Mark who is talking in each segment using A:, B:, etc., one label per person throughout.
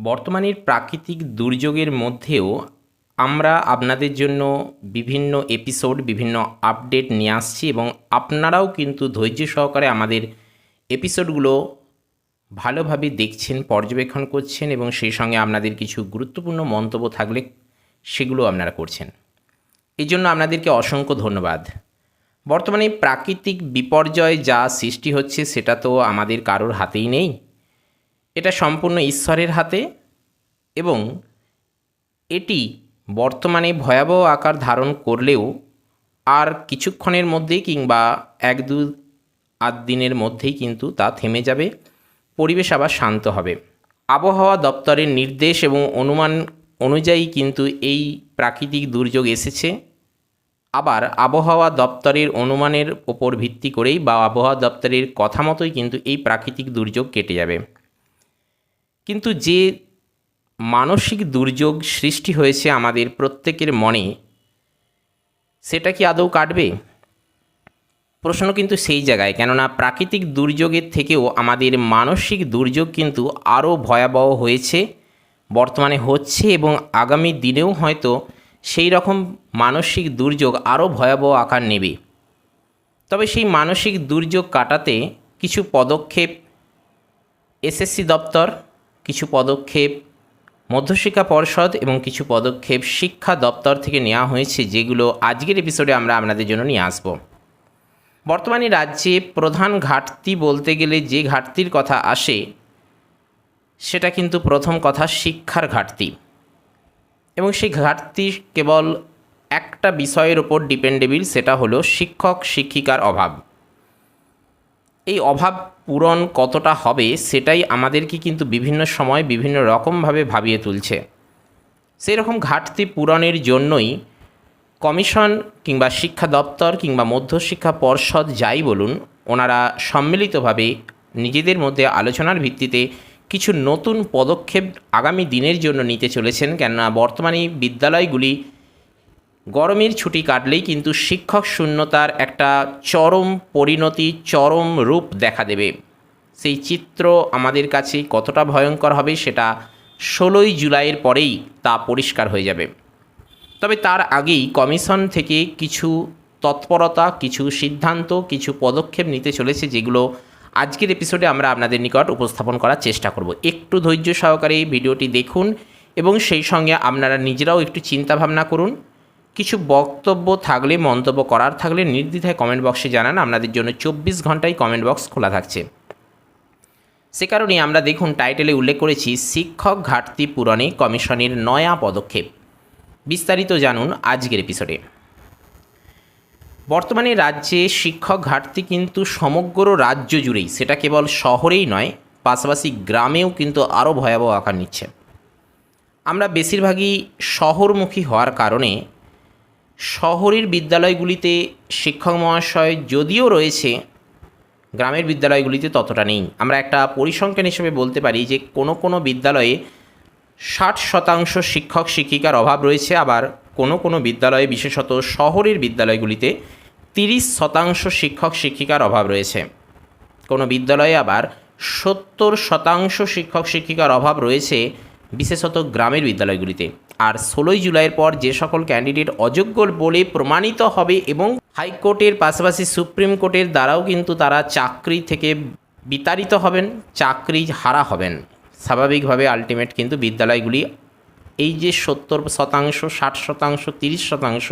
A: বর্তমানের প্রাকৃতিক দুর্যোগের মধ্যেও আমরা আপনাদের জন্য বিভিন্ন এপিসোড বিভিন্ন আপডেট নিয়ে আসছি এবং আপনারাও কিন্তু ধৈর্য সহকারে আমাদের এপিসোডগুলো ভালোভাবে দেখছেন, পর্যবেক্ষণ করছেন এবং সেই সঙ্গে আপনাদের কিছু গুরুত্বপূর্ণ মন্তব্য থাকলে সেগুলো আপনারা করছেন। এই জন্য আপনাদেরকে অসংখ্য ধন্যবাদ। বর্তমানে প্রাকৃতিক বিপর্যয় যা সৃষ্টি হচ্ছে সেটা তো আমাদের কারোর হাতেই নেই। এটা সম্পূর্ণ ঈশ্বরের হাতে এবং এটি বর্তমানে ভয়াবহ আকার ধারণ করলেও আর কিছুক্ষণের মধ্যেই কিংবা এক দু আধ দিনের মধ্যেই কিন্তু তা থেমে যাবে, পরিবেশ আবার শান্ত হবে। আবহাওয়া দপ্তরের নির্দেশ এবং অনুমান অনুযায়ী কিন্তু এই প্রাকৃতিক দুর্যোগ এসেছে। আবার আবহাওয়া দপ্তরের অনুমানের ওপর ভিত্তি করেই বা আবহাওয়া দপ্তরের কথা মতোই কিন্তু এই প্রাকৃতিক দুর্যোগ কেটে যাবে। কিন্তু যে মানসিক দুর্যোগ সৃষ্টি হয়েছে আমাদের প্রত্যেকের মনে, সেটা কি আদৌ কাটবে? প্রশ্ন কিন্তু সেই জায়গায়, কেননা প্রাকৃতিক দুর্যোগের থেকেও আমাদের মানসিক দুর্যোগ কিন্তু আরও ভয়াবহ হয়েছে, বর্তমানে হচ্ছে এবং আগামী দিনেও হয়তো সেই রকম মানসিক দুর্যোগ আরও ভয়াবহ আকার নেবে। তবে সেই মানসিক দুর্যোগ কাটাতে কিছু পদক্ষেপ, এসএসসি দপ্তর কিছু পদক্ষেপ মধ্যশিক্ষা পর্ষদ এবং কিছু পদক্ষেপ শিক্ষা দপ্তর থেকে নেওয়া হয়েছে, যেগুলো আজকের এপিসোডে আমরা আপনাদের জন্য নিয়ে আসব। বর্তমানে রাজ্যে প্রধান ঘাটতি বলতে গেলে যে ঘাটতির কথা আসে, সেটা কিন্তু প্রথম কথা শিক্ষার ঘাটতি। এবং সেই ঘাটতি কেবল একটা বিষয়ের ওপর ডিপেন্ডেবল সেটা হলো শিক্ষক শিক্ষিকার অভাব। এই অভাব পূরণ কতটা হবে সেটাই আমাদেরকে কিন্তু বিভিন্ন সময় বিভিন্ন রকমভাবে ভাবিয়ে তুলছে। সেই রকম ঘাটতি পূরণের জন্যই কমিশন কিংবা শিক্ষা দপ্তর কিংবা মধ্যশিক্ষা পর্ষদ যাই বলুন, ওনারা সম্মিলিতভাবে নিজেদের মধ্যে আলোচনার ভিত্তিতে কিছু নতুন পদক্ষেপ আগামী দিনের জন্য নিতে চলেছেন। কেননা বর্তমানে বিদ্যালয়গুলি গরমের ছুটি কাটলেই কিন্তু শিক্ষক শূন্যতার একটা চরম পরিণতি, চরম রূপ দেখা দেবে। সেই চিত্র আমাদের কাছে কতটা ভয়ঙ্কর হবে সেটা ষোলোই জুলাইয়ের পরেই তা পরিষ্কার হয়ে যাবে। তবে তার আগেই কমিশন থেকে কিছু তৎপরতা, কিছু সিদ্ধান্ত, কিছু পদক্ষেপ নিতে চলেছে যেগুলো আজকের এপিসোডে আমরা আপনাদের নিকট উপস্থাপন করার চেষ্টা করব। একটু ধৈর্য সহকারে ভিডিওটি দেখুন এবং সেই সঙ্গে আপনারা নিজেরাও একটু চিন্তা ভাবনা করুন। কিছু বক্তব্য থাকলে, মন্তব্য করার থাকলে নির্দ্বিধায় কমেন্ট বক্সে জানান। আপনাদের জন্য চব্বিশ ঘন্টায় কমেন্ট বক্স খোলা থাকছে। সে কারণেই আমরা দেখুন টাইটেলে উল্লেখ করেছি, শিক্ষক ঘাটতি পূরণে কমিশনের নয়া পদক্ষেপ। বিস্তারিত জানুন আজকের এপিসোডে বর্তমানে রাজ্যে শিক্ষক ঘাটতি কিন্তু সমগ্র রাজ্য জুড়েই, সেটা কেবল শহরেই নয়, পাশাপাশি গ্রামেও কিন্তু আরও ভয়াবহ আকার নিচ্ছে। আমরা বেশিরভাগই শহরমুখী হওয়ার কারণে শহরের বিদ্যালয়গুলিতে শিক্ষক মহাশয় যদিও রয়েছে, গ্রামের বিদ্যালয়গুলিতে ততটা নেই। আমরা একটা পরিসংখ্যান হিসেবে বলতে পারি যে কোনো কোনো বিদ্যালয়ে ষাট শতাংশ শিক্ষক শিক্ষিকার অভাব রয়েছে, আবার কোনো কোনো বিদ্যালয়ে বিশেষত শহরের বিদ্যালয়গুলিতে তিরিশ শতাংশ শিক্ষক শিক্ষিকার অভাব রয়েছে। কোনো বিদ্যালয়ে আবার সত্তর শতাংশ শিক্ষক শিক্ষিকার অভাব রয়েছে, বিশেষত গ্রামের বিদ্যালয়গুলিতে। আর ষোলোই জুলাইয়ের পর যে সকল ক্যান্ডিডেট অযোগ্য বলে প্রমাণিত হবে এবং হাইকোর্টের পাশাপাশি সুপ্রিম কোর্টের দ্বারাও কিন্তু তারা চাকরি থেকে বিতাড়িত হবেন, চাকরি হারা হবেন। স্বাভাবিকভাবে আলটিমেট কিন্তু বিদ্যালয়গুলি এই যে সত্তর শতাংশ, ষাট শতাংশ, তিরিশ শতাংশ,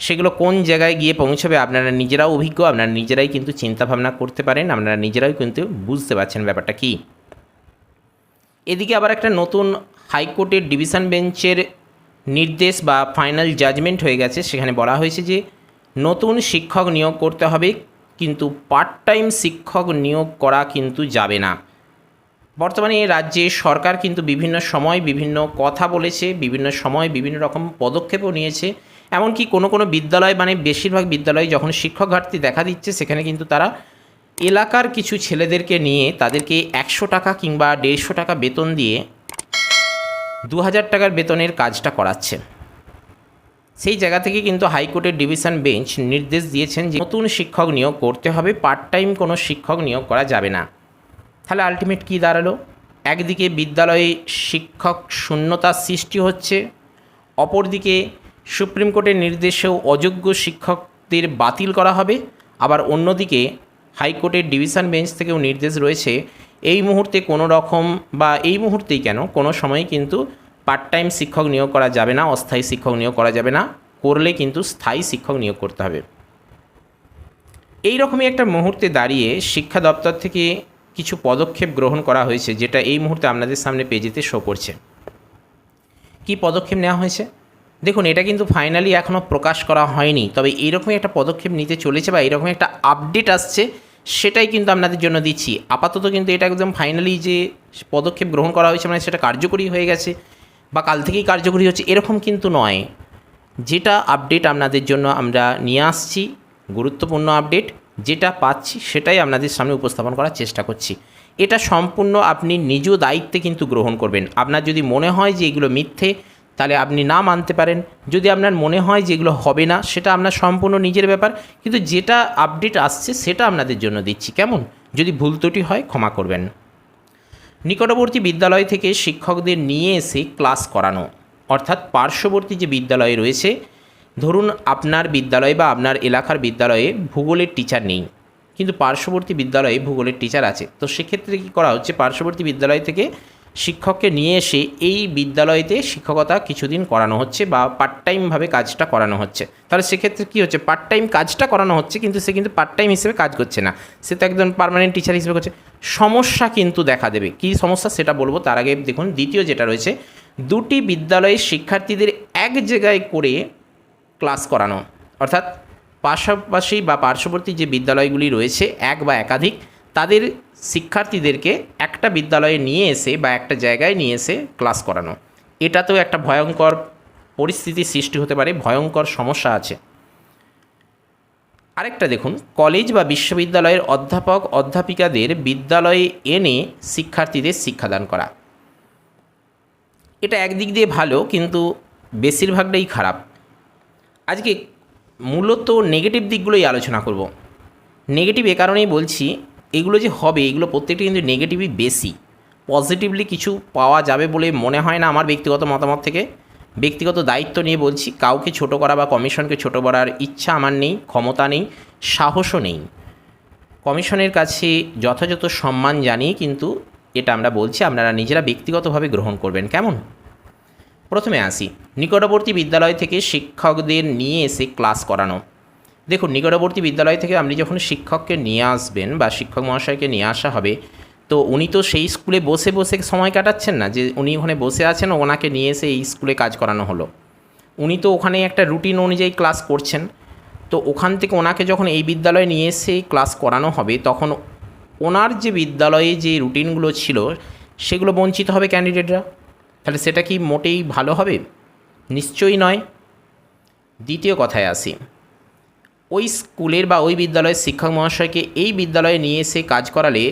A: সেগুলো কোন জায়গায় গিয়ে পৌঁছবে আপনারা নিজেরাও অভিজ্ঞ, আপনারা নিজেরাই কিন্তু চিন্তাভাবনা করতে পারেন, আপনারা নিজেরাই কিন্তু বুঝতে পারছেন ব্যাপারটা কী। এদিকে আবার একটা নতুন হাইকোর্টের ডিভিশন বেঞ্চের নির্দেশ বা ফাইনাল জাজমেন্ট হয়ে গেছে। সেখানে বলা হয়েছে যে, নতুন শিক্ষক নিয়োগ করতে হবে, কিন্তু পার্ট টাইম শিক্ষক নিয়োগ করা কিন্তু যাবে না। বর্তমানে এই রাজ্যে সরকার কিন্তু বিভিন্ন সময় বিভিন্ন কথা বলেছে, বিভিন্ন সময় বিভিন্ন রকম পদক্ষেপও নিয়েছে। এমনকি কোনো কোনো বিদ্যালয় মানে বেশিরভাগ বিদ্যালয় যখন শিক্ষক ঘাটতি দেখা দিচ্ছে, সেখানে কিন্তু তারা এলাকার কিছু ছেলেদেরকে নিয়ে তাদেরকে একশো টাকা কিংবা দেড়শো টাকা বেতন দিয়ে দু হাজার টাকার বেতনের কাজটা করাচ্ছে। সেই জায়গা থেকে কিন্তু হাইকোর্টের ডিভিশন বেঞ্চ নির্দেশ দিয়েছেন যে নতুন শিক্ষক নিয়োগ করতে হবে পার্ট টাইম কোনো শিক্ষক নিয়োগ করা যাবে না। তাহলে আলটিমেট কী দাঁড়াল? একদিকে বিদ্যালয়ে শিক্ষক শূন্যতার সৃষ্টি হচ্ছে, অপরদিকে সুপ্রিম কোর্টের নির্দেশেও অযোগ্য শিক্ষকদের বাতিল করা হবে, আবার অন্যদিকে হাইকোর্টের ডিভিশন বেঞ্চ থেকেও নির্দেশ রয়েছে এই মুহূর্তে কোনো রকম বা এই মুহূর্তেই কেন, কোনো সময় কিন্তু পার্ট টাইম শিক্ষক নিয়োগ করা যাবে না, অস্থায়ী শিক্ষক নিয়োগ করা যাবে না, করলে কিন্তু স্থায়ী শিক্ষক নিয়োগ করতে হবে। এই রকমই একটা মুহূর্তে দাঁড়িয়ে শিক্ষা দপ্তর থেকে কিছু পদক্ষেপ গ্রহণ করা হয়েছে, যেটা এই মুহূর্তে আপনাদের সামনে পেজেতে শো করছে। কি পদক্ষেপ নেওয়া হয়েছে? দেখুন, এটা কিন্তু ফাইনালি এখনও প্রকাশ করা হয়নি, তবে এইরকমই একটা পদক্ষেপ নিতে চলেছে বা এরকম একটা আপডেট আসছে সেটাই কিন্তু আপনাদের জন্য দিচ্ছি। আপাতত কিন্তু এটা একদম ফাইনালি যে পদক্ষেপ গ্রহণ করা হয়েছে মানে সেটা কার্যকরী হয়ে গেছে বা কাল থেকেই কার্যকরী হচ্ছে, এরকম কিন্তু নয়। যেটা আপডেট আপনাদের জন্য আমরা নিয়ে আসছি, গুরুত্বপূর্ণ আপডেট যেটা পাচ্ছি সেটাই আপনাদের সামনে উপস্থাপন করার চেষ্টা করছি। এটা সম্পূর্ণ আপনি নিজ দায়িত্বে কিন্তু গ্রহণ করবেন। আপনার যদি মনে হয় যে এগুলো মিথ্যে তাহলে আপনি না মানতে পারেন। যদি আপনার মনে হয় যেগুলো হবে না, সেটা আপনার সম্পূর্ণ নিজের ব্যাপার, কিন্তু যেটা আপডেট আসছে সেটা আপনাদের জন্য দিচ্ছি। কেমন? যদি ভুল ত্রুটি হয়, ক্ষমা করবেন। নিকটবর্তী বিদ্যালয় থেকে শিক্ষকদের নিয়ে এসে ক্লাস করানো, অর্থাৎ পার্শ্ববর্তী যে বিদ্যালয় রয়েছে, ধরুন আপনার বিদ্যালয় বা আপনার এলাকার বিদ্যালয়ে ভূগোলের টিচার নেই, কিন্তু পার্শ্ববর্তী বিদ্যালয়ে ভূগোলের টিচার আছে। তো সেক্ষেত্রে কী করা হচ্ছে? পার্শ্ববর্তী বিদ্যালয় থেকে শিক্ষককে নিয়ে এসে এই বিদ্যালয়তে শিক্ষকতা কিছুদিন করানো হচ্ছে বা পার্ট টাইমভাবে কাজটা করানো হচ্ছে। তাহলে সেক্ষেত্রে কী হচ্ছে? পার্ট টাইম কাজটা করানো হচ্ছে, কিন্তু সে কিন্তু পার্ট টাইম হিসেবে কাজ করছে না। সে তো একজন পার্মানেন্ট টিচার হিসেবে করছে। সমস্যা কিন্তু দেখা দেবে। কী সমস্যা সেটা বলব। তার আগে দেখুন, দ্বিতীয় যেটা রয়েছে, দুটি বিদ্যালয়ের শিক্ষার্থীদের এক জায়গায় করে ক্লাস করানো। অর্থাৎ পাশাপাশি বা পার্শ্ববর্তী যে বিদ্যালয়গুলি রয়েছে, এক বা একাধিক, তাদের শিক্ষার্থীদেরকে একটা বিদ্যালয়ে নিয়ে এসে বা একটা জায়গায় নিয়ে এসে ক্লাস করানো। এটাতেও একটা ভয়ঙ্কর পরিস্থিতির সৃষ্টি হতে পারে, ভয়ঙ্কর সমস্যা আছে। আরেকটা দেখুন, কলেজ বা বিশ্ববিদ্যালয়ের অধ্যাপক, অধ্যাপিকাদের বিদ্যালয়ে এনে শিক্ষার্থীদের শিক্ষাদান করা। এটা একদিক দিয়ে ভালো, কিন্তু বেশিরভাগটাই খারাপ। আজকে মূলত নেগেটিভ দিকগুলোই আলোচনা করব। নেগেটিভ এ কারণেই বলছি এগুলো যে হবে, এগুলো প্রত্যেকটি কিন্তু নেগেটিভই বেশি। পজিটিভলি কিছু পাওয়া যাবে বলে মনে হয় না আমার ব্যক্তিগত মতামত থেকে। ব্যক্তিগত দায়িত্ব নিয়ে বলছি, কাউকে ছোট করা বা কমিশনকে ছোট করার ইচ্ছা আমার নেই, ক্ষমতা নেই, সাহসও নেই। কমিশনের কাছে যথাযথ সম্মান জানিয়ে কিন্তু এটা আমরা বলছি, আপনারা নিজেরা ব্যক্তিগতভাবে গ্রহণ করবেন। কেমন? প্রথমে আসি, নিকটবর্তী বিদ্যালয় থেকে শিক্ষকদের নিয়ে এসে ক্লাস করানো। দেখুন, নিকটবর্তী বিদ্যালয় থেকে আপনি যখন শিক্ষককে নিয়ে আসবেন বা শিক্ষক মহাশয়কে নিয়ে আসা হবে, তো উনি তো সেই স্কুলে বসে বসে সময় কাটাচ্ছেন না যে উনি ওখানে বসে আছেন, ওনাকে নিয়ে এসে এই স্কুলে কাজ করানো হলো। উনি তো ওখানে একটা রুটিন অনুযায়ী ক্লাস করছেন। তো ওখান থেকে ওনাকে যখন এই বিদ্যালয়ে নিয়ে এসে ক্লাস করানো হবে, তখন ওনার যে বিদ্যালয়ে যে রুটিনগুলো ছিল, সেগুলো বঞ্চিত হবে ক্যান্ডিডেটরা? তাহলে সেটা কি মোটেই ভালো হবে? নিশ্চয়ই নয়। দ্বিতীয় কথায় আসি। ওই স্কুলের বা ওই বিদ্যালয়ের শিক্ষক মহাশয়কে এই বিদ্যালয়ে নিয়ে এসে কাজ করালে,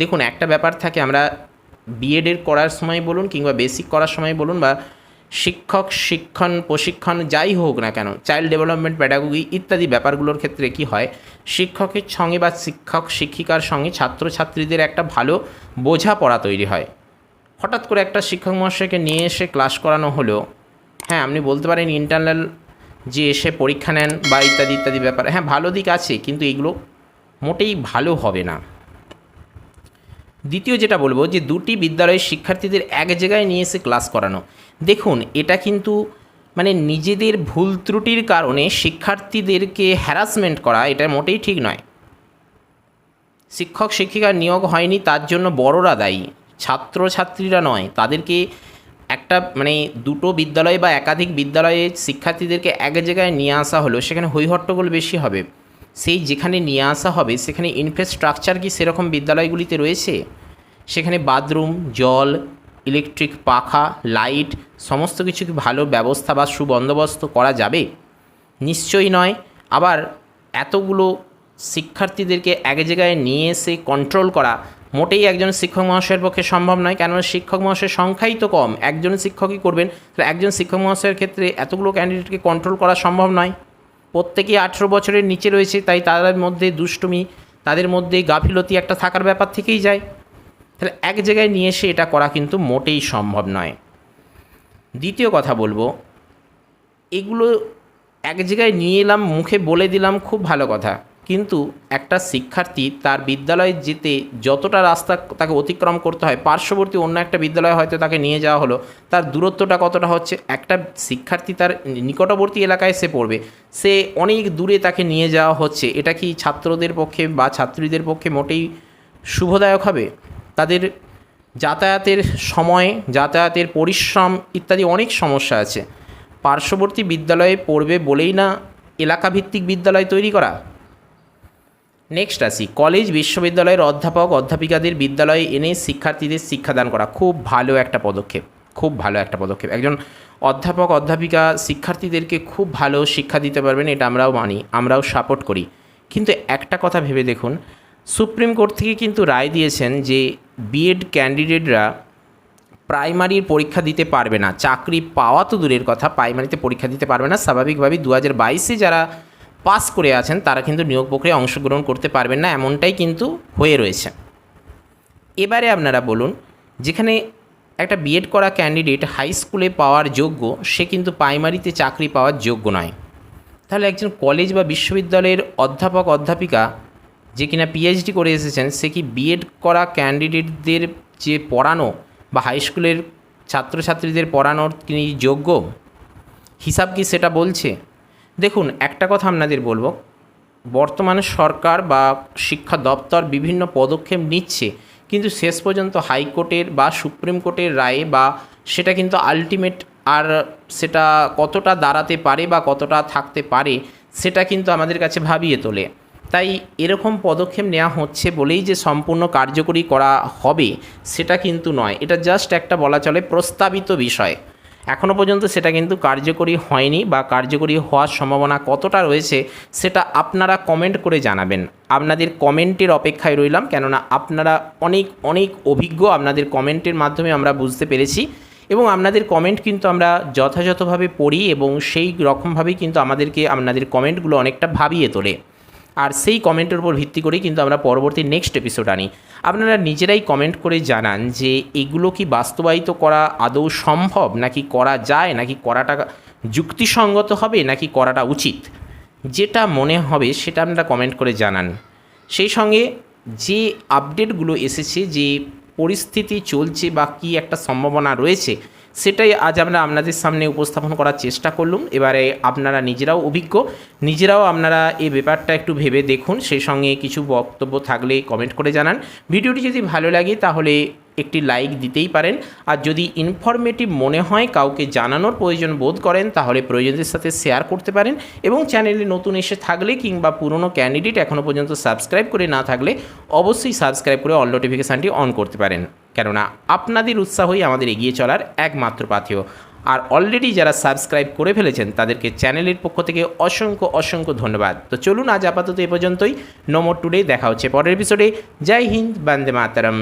A: দেখুন একটা ব্যাপার থাকে, আমরা বিএডের করার সময় বলুন কিংবা বেসিক করার সময় বলুন বা শিক্ষক, শিক্ষণ, প্রশিক্ষণ যাই হোক না কেন চাইল্ড ডেভেলপমেন্ট প্যাডাগোগি ইত্যাদি ব্যাপারগুলোর ক্ষেত্রে কি হয়, শিক্ষকের সঙ্গে বা শিক্ষক, শিক্ষিকার সঙ্গে ছাত্রছাত্রীদের একটা ভালো বোঝাপড়া তৈরি হয়। হঠাৎ করে একটা শিক্ষক মহাশয়কে নিয়ে এসে ক্লাস করানো হলো। হ্যাঁ আপনি বলতে পারেন ইন্টারনাল যে এসে পরীক্ষা নেন বা ইত্যাদি ইত্যাদি ব্যাপার। হ্যাঁ ভালো দিক আছে, কিন্তু এগুলো মোটেই ভালো হবে না। দ্বিতীয় যেটা বলব যে দুটি বিদ্যালয়ের শিক্ষার্থীদের এক জায়গায় নিয়ে এসে ক্লাস করানো। দেখুন, এটা কিন্তু মানে নিজেদের ভুল ত্রুটির কারণে শিক্ষার্থীদেরকে হ্যারাসমেন্ট করা, এটা মোটেই ঠিক নয়। শিক্ষক শিক্ষিকা নিয়োগ হয়নি, তার জন্য বড়রা দায়ী। ছাত্রছাত্রীরা নয়, তাদেরকে একটা মানে দুটো বিদ্যালয় বা একাধিক বিদ্যালয়ে শিক্ষার্থীদেরকে এক জায়গায় নিয়ে আসা হলো, সেখানে হৈহট্টগোল বেশি হবে। সেই যেখানে নিয়ে আসা হবে, সেখানে ইনফ্রাস্ট্রাকচার কি সেরকম বিদ্যালয়গুলিতে রয়েছে? সেখানে বাথরুম, জল ইলেকট্রিক পাখা লাইট সমস্ত কিছু কি ভালো ব্যবস্থা বা সুবন্দোবস্ত করা যাবে? নিশ্চয়ই নয়। আবার এতগুলো শিক্ষার্থীদেরকে এক জায়গায় নিয়ে এসে কন্ট্রোল করা মোটেই একজন শিক্ষক মহাশয়ের পক্ষে সম্ভব নয়, কেননা শিক্ষক মহাশয়ের সংখ্যাই তো কম। একজন শিক্ষকই করবেন তাহলে একজন শিক্ষক মহাশয়ের ক্ষেত্রে এতগুলো ক্যান্ডিডেটকে কন্ট্রোল করা সম্ভব নয়। প্রত্যেকেই আঠেরো বছরের নিচে রয়েছে, তাই তাদের মধ্যে দুষ্টুমি, তাদের মধ্যে গাফিলতি একটা থাকার ব্যাপার থেকেই যায়। তাহলে এক জায়গায় নিয়ে এসে এটা করা কিন্তু মোটেই সম্ভব নয়। দ্বিতীয় কথা বলব, এগুলো এক জায়গায় নিয়ে এলাম, মুখে বলে দিলাম, খুব ভালো কথা। কিন্তু একটা শিক্ষার্থী তার বিদ্যালয়ে যেতে যতটা রাস্তা তাকে অতিক্রম করতে হয়, পার্শ্ববর্তী অন্য একটা বিদ্যালয়ে হয়তো তাকে নিয়ে যাওয়া হলো, তার দূরত্বটা কতটা হচ্ছে? একটা শিক্ষার্থী তার নিকটবর্তী এলাকায় সে পড়বে, সে অনেক দূরে তাকে নিয়ে যাওয়া হচ্ছে, এটা কি ছাত্রদের পক্ষে বা ছাত্রীদের পক্ষে মোটেই শুভদায়ক হবে? তাদের যাতায়াতের সময়, যাতায়াতের পরিশ্রম ইত্যাদি অনেক সমস্যা আছে, পার্শ্ববর্তী বিদ্যালয়ে পড়বে বলেই না এলাকাভিত্তিক বিদ্যালয় তৈরি করা? নেক্সট আসি। কলেজ বিশ্ববিদ্যালয়ের অধ্যাপক, অধ্যাপিকাদের বিদ্যালয়ে এনে শিক্ষার্থীদের শিক্ষাদান করা। খুব ভালো একটা পদক্ষেপ। খুব ভালো একটা পদক্ষেপ। একজন অধ্যাপক, অধ্যাপিকা শিক্ষার্থীদেরকে খুব ভালো শিক্ষা দিতে পারবেন, এটা আমরাও মানি, আমরাও সাপোর্ট করি। কিন্তু একটা কথা ভেবে দেখুন সুপ্রিম কোর্ট থেকে কিন্তু রায় দিয়েছেন যে বিএড ক্যান্ডিডেটরা প্রাইমারির পরীক্ষা দিতে পারবে না। চাকরি পাওয়া তো দূরের কথা প্রাইমারিতে পরীক্ষা দিতে পারবে না। স্বাভাবিকভাবেই দু হাজার বাইশে যারা পাস করে আছেন, তারা কিন্তু নিয়োগ প্রক্রিয়ায় অংশগ্রহণ করতে পারবেন না, এমনটাই কিন্তু হয়ে রয়েছে। এবারে আপনারা বলুন, যেখানে একটা বিএড করা ক্যান্ডিডেট হাই স্কুলে পাওয়ার যোগ্য, সে কিন্তু প্রাইমারিতে চাকরি পাওয়ার যোগ্য নয়। তাহলে একজন কলেজ বা বিশ্ববিদ্যালয়ের অধ্যাপক, অধ্যাপিকা, যে কিনা পিএইচডি করে এসেছেন, সে কি বিএড করা ক্যান্ডিডেটদের যে পড়ানো বা হাই স্কুলের ছাত্রছাত্রীদের পড়ানোর তিনি যোগ্য? হিসাব কি সেটা বলছে? দেখুন, একটা কথা আপনাদের বলব। বর্তমানে সরকার বা শিক্ষা দপ্তর বিভিন্ন পদক্ষেপ নিচ্ছে, কিন্তু শেষ পর্যন্ত হাইকোর্টের বা সুপ্রিম কোর্টের রায়ে বা সেটা কিন্তু আলটিমেট আর সেটা কতটা দাঁড়াতে পারে বা কতটা থাকতে পারে, সেটা কিন্তু আমাদের কাছে ভাবিয়ে তোলে। তাই এরকম পদক্ষেপ নেওয়া হচ্ছে বলেই যে সম্পূর্ণ কার্যকরী করা হবে, সেটা কিন্তু নয়। এটা জাস্ট একটা বলা চলে প্রস্তাবিত বিষয়। এখনও পর্যন্ত সেটা কিন্তু কার্যকরী হয়নি বা কার্যকরী হওয়ার সম্ভাবনা কতটা রয়েছে সেটা আপনারা কমেন্ট করে জানাবেন। আপনাদের কমেন্টের অপেক্ষায় রইলাম কেননা আপনারা অনেক অনেক অভিজ্ঞ আপনাদের কমেন্টের মাধ্যমে আমরা বুঝতে পেরেছি এবং আপনাদের কমেন্ট কিন্তু আমরা যথাযথভাবে পড়ি এবং সেই রকমভাবেই কিন্তু আমাদেরকে আপনাদের কমেন্টগুলো অনেকটা ভাবিয়ে তোলে। আর সেই কমেন্টের উপর ভিত্তি করেই কিন্তু আমরা পরবর্তী নেক্সট এপিসোড আনি। আপনারা নিজেরাই কমেন্ট করে জানান যে এগুলো কি বাস্তবায়িত করা আদৌ সম্ভব? নাকি করা যায়? নাকি করাটা যুক্তিসঙ্গত হবে? নাকি করাটা উচিত? যেটা মনে হবে সেটা আপনারা কমেন্ট করে জানান। সেই সঙ্গে যে আপডেটগুলো এসেছে, যে পরিস্থিতি চলছে বা কী একটা সম্ভাবনা রয়েছে সেটাই আজ আমরা আপনাদের সামনে উপস্থাপন করার চেষ্টা করলাম। এবারে আপনারা নিজেরাও অভিজ্ঞ, নিজেরাও আপনারা এই ব্যাপারটা একটু ভেবে দেখুন, সেই সঙ্গে কিছু বক্তব্য থাকলে কমেন্ট করে জানান। ভিডিওটি যদি ভালো লাগে তাহলে একটি লাইক দিতেই পারেন। আর যদি ইনফরমেটিভ মনে হয়, কাউকে জানানোর প্রয়োজন বোধ করেন, তাহলে প্রয়োজনদের সাথে শেয়ার করতে পারেন। এবং চ্যানেলে নতুন এসে থাকলে কিংবা পুরনো ক্যান্ডিডেট এখনও পর্যন্ত সাবস্ক্রাইব করে না থাকলে, অবশ্যই সাবস্ক্রাইব করে অল নোটিফিকেশানটি অন করতে পারেন। কেননা আপনাদের উৎসাহই আমাদের এগিয়ে চলার একমাত্র পাথেয়। আর অলরেডি যারা সাবস্ক্রাইব করে ফেলেছেন, তাদেরকে চ্যানেলের পক্ষ থেকে অসংখ্য অসংখ্য ধন্যবাদ। তো চলুন আজ আপাতত এ পর্যন্তই। নমো টুডে দেখা হচ্ছে পরের এপিসোডে জয় হিন্দ, বন্দে মাতারম।